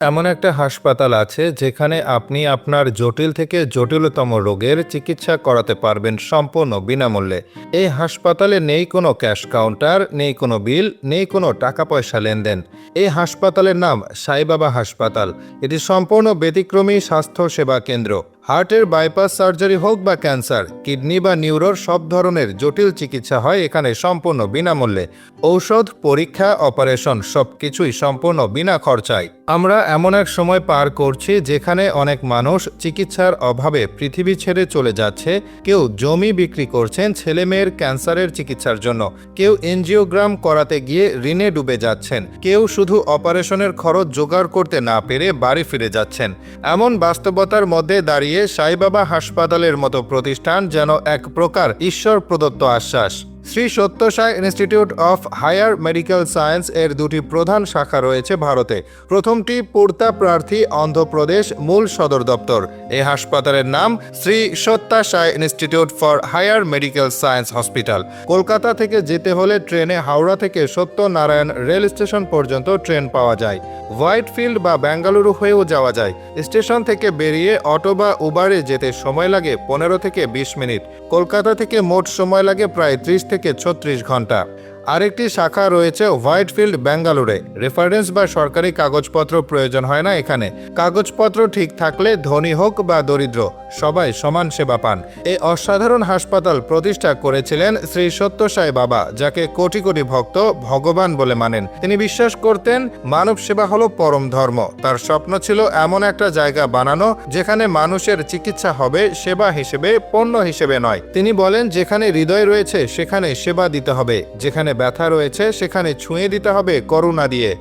এমন একটা হাসপাতাল আছে যেখানে আপনি আপনার জটিল থেকে জটিলতম রোগের চিকিৎসা করাতে পারবেন সম্পূর্ণ বিনামূল্যে। এই হাসপাতালে নেই কোনো ক্যাশ কাউন্টার, নেই কোনো বিল, নেই কোনো টাকা পয়সা লেনদেন। এই হাসপাতালের নাম সাইবাবা হাসপাতাল। এটি সম্পূর্ণ ব্যতিক্রমী স্বাস্থ্য সেবা কেন্দ্র। হার্টের বাইপাস সার্জারি হোক বা ক্যান্সার, কিডনি বা নিউরোর সব ধরনের জটিল চিকিৎসা হয় এখানে সম্পূর্ণ বিনামূল্যে। ঔষধ, পরীক্ষা, অপারেশন সব কিছুই সম্পূর্ণ বিনা খরচায়। আমরা এমন এক সময় পার করছি যেখানে অনেক মানুষ চিকিৎসার অভাবে পৃথিবী ছেড়ে চলে যাচ্ছে। কেউ জমি বিক্রি করছেন ছেলে মেয়ের ক্যান্সারের চিকিৎসার জন্য। কেউ এনজিওগ্রাম করাতে গিয়ে ঋণে ডুবে যাচ্ছেন। কেউ শুধু অপারেশনের খরচ জোগাড় করতে না পেরে বাড়ি ফিরে যাচ্ছেন। এমন বাস্তবতার মধ্যে দাঁড়িয়ে সাইবাবা হাসপাতালের মতো প্রতিষ্ঠান যেন এক প্রকার ঈশ্বর প্রদত্ত আশ্বাস। Shri Sathya Sai institute of higher medical science এর দুটি প্রধান শাখা রয়েছে ভারতে। প্রথমটি পুর্তা প্রার্থী অন্ধ্রপ্রদেশ মূল সদর দপ্তর। এই হাসপাতালের নাম Shri Sathya Sai institute for higher medical science hospital. Kolkata থেকে যেতে হলে ট্রেনে হাওড়া থেকে সত্যনারায়ণ রেল স্টেশন পর্যন্ত ট্রেন পাওয়া যায়। হোয়াইটফিল্ড বা বেঙ্গালুরু হয়েও যাওয়া যায়। স্টেশন থেকে বেরিয়ে অটো বা উবারে যেতে সময় লাগে পনেরো থেকে বিশ মিনিট। কলকাতা থেকে মোট সময় লাগে প্রায় ত্রিশ থেকে ছত্রিশ ঘণ্টা। আরেকটি শাখা রয়েছে হোয়াইটফিল্ড বেঙ্গালুরে রেফারেন্স বা সরকারি কাগজপত্র প্রয়োজন হয় না এখানে। কাগজপত্র ঠিক থাকলে ধনী হোক বা দরিদ্র, সবাই সমান সেবা পান। এই অসাধারণ হাসপাতাল প্রতিষ্ঠা করেছিলেন শ্রী সত্যসাই বাবা, যাকে কোটি কোটি ভক্ত ভগবান বলে মানেন। তিনি বিশ্বাস করতেন, মানব সেবা হলো পরম ধর্ম। তার স্বপ্ন ছিল এমন একটা জায়গা বানানো, যেখানে মানুষের চিকিৎসা হবে, সেবা হিসেবে, পণ্য হিসেবে নয়। তিনি বলেন, যেখানে হৃদয় রয়েছে, সেখানে সেবা দিতে হবে, যেখানে ব্যথা রয়েছে সেখানে ছুঁয়ে দিতে হবে করুণা দিয়ে।